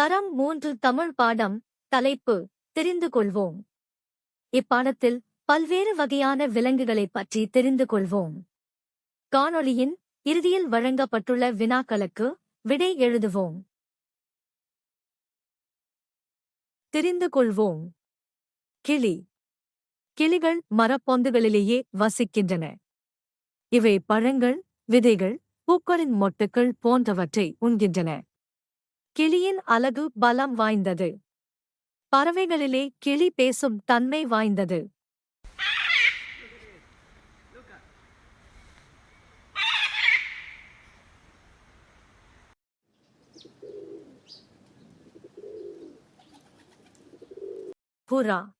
தரம் மூன்று தமிழ் பாடம் தலைப்பு தெரிந்து கொள்வோம். இப்பாடத்தில் பல்வேறு வகையான விலங்குகளைப் பற்றி தெரிந்து கொள்வோம். காணொளியின் இறுதியில் வழங்கப்பட்டுள்ள வினாக்களுக்கு விடை எழுதுவோம். தெரிந்து கொள்வோம். கிளி. கிளிகள் மரப்பொந்துகளிலேயே வசிக்கின்றன. இவை பழங்கள் விதைகள் பூக்களின் மொட்டுக்கள் போன்றவற்றை உண்கின்றன. கிளியின் அலகு பலம் வாய்ந்தது. பறவைகளிலே கிளி பேசும் தன்மை வாய்ந்தது. புறா.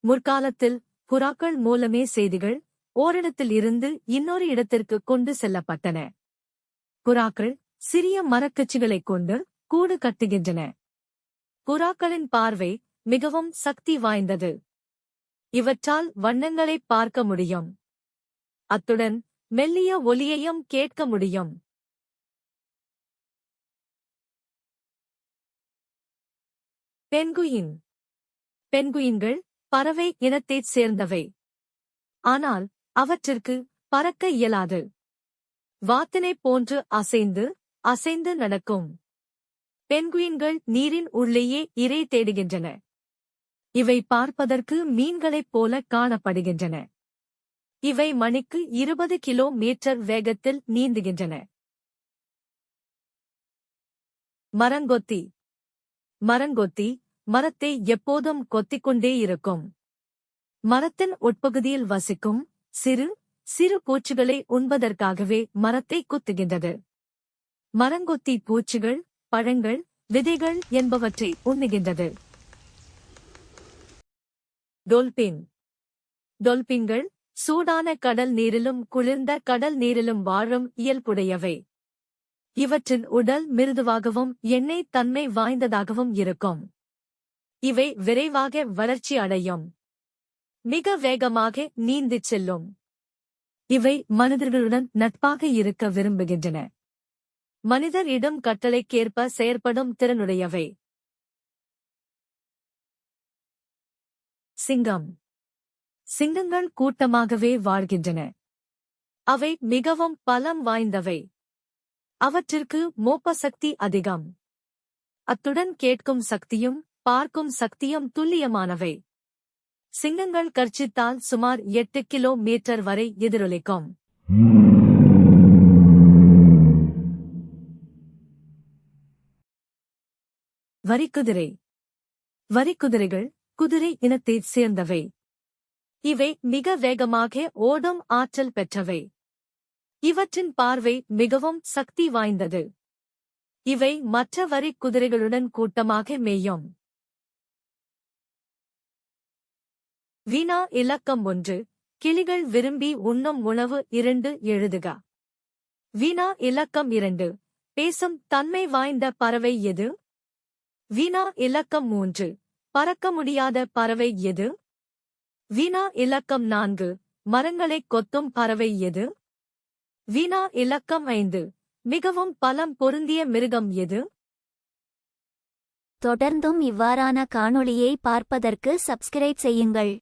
முற்காலத்தில் புறாக்கள் மூலமே செய்திகள் ஓரிடத்தில் இருந்து இன்னொரு இடத்திற்கு கொண்டு செல்லப்பட்டன. புறாக்கள் சிறிய மரக்கச்சிகளைக் கொண்டு கூடு கட்டுகின்றன. புறாக்களின் பார்வை மிகவும் சக்தி வாய்ந்தது. இவற்றால் வண்ணங்களை பார்க்க முடியும். அத்துடன் மெல்லிய ஒலியையும் கேட்க முடியும். பென்குயின் பென்குயின்கள் பறவை இனத்தைச் சேர்ந்தவை. ஆனால் அவற்றிற்கு பறக்க இயலாது. வாத்தினை போன்று அசைந்து அசைந்து நடக்கும். பென்குயின்கள் நீரின் உள்ளேயே இரை தேடுகின்றன. இவை பார்ப்பதற்கு மீன்களைப் போல காணப்படுகின்றன. இவை மணிக்கு இருபது கிலோ மீட்டர் வேகத்தில் நீந்துகின்றன. மரங்கொத்தி. மரங்கொத்தி மரத்தை எப்போதும் கொத்திக்கொண்டே இருக்கும். மரத்தின் உட்பகுதியில் வசிக்கும் சிறு சிறு பூச்சிகளை உண்பதற்காகவே மரத்தை குத்துகின்றது. மரங்கொத்தி பூச்சிகள் பழங்கள் விதைகள் என்பவற்றை உண்ணுகின்றது. டொல்பின். டொல்பின்கள் சூடான கடல் நீரிலும் குளிர்ந்த கடல் நீரிலும் வாழும் இயல்புடையவை. இவற்றின் உடல் மிருதுவாகவும் எண்ணெய் தன்மை வாய்ந்ததாகவும் இருக்கும். இவை விரைவாக வளர்ச்சி அடையும். மிக வேகமாக நீந்திச் செல்லும். இவை மனிதர்களுடன் நட்பாக இருக்க விரும்புகின்றன. மனிதர் இடம் கட்டளைக்கேற்ப செயற்படும் திறனுடையவை. சிங்கம். சிங்கங்கள் கூட்டமாகவே வாழ்கின்றன. அவை மிகவும் பலம் வாய்ந்தவை. அவற்றிற்கு மோப்ப சக்தி அதிகம். அத்துடன் கேட்கும் சக்தியும் பார்க்கும் சக்தியும் துல்லியமானவை. சிங்கங்கள் கர்ச்சித்தால் சுமார் எட்டு கிலோ மீட்டர் வரை எதிரொலிக்கும். வரிக்குதிரை வரிக்குதிரைகள் குதிரை இனத்தைச் சேர்ந்தவை. இவை மிக வேகமாக ஓடும் ஆற்றல் பெற்றவை. இவற்றின் பார்வை மிகவும் சக்தி வாய்ந்தது. இவை மற்ற வரி குதிரைகளுடன் கூட்டமாக மேயும். வீணா இலக்கம் ஒன்று. கிளிகள் விரும்பி உண்ணும் உணவு இரண்டு எழுதுக. வீணா இலக்கம் இரண்டு. பேசும் தன்மை வாய்ந்த பறவை எது? வீணா இலக்கம் மூன்று. பறக்க முடியாத பறவை எது? வீணா இலக்கம் நான்கு. மரங்களைக் கொத்தும் பறவை எது? வீணா இலக்கம் ஐந்து. மிகவும் பலம் பொருந்திய மிருகம் எது? தொடர்ந்தும் இவ்வாறான காணொளியை பார்ப்பதற்கு சப்ஸ்கிரைப் செய்யுங்கள்.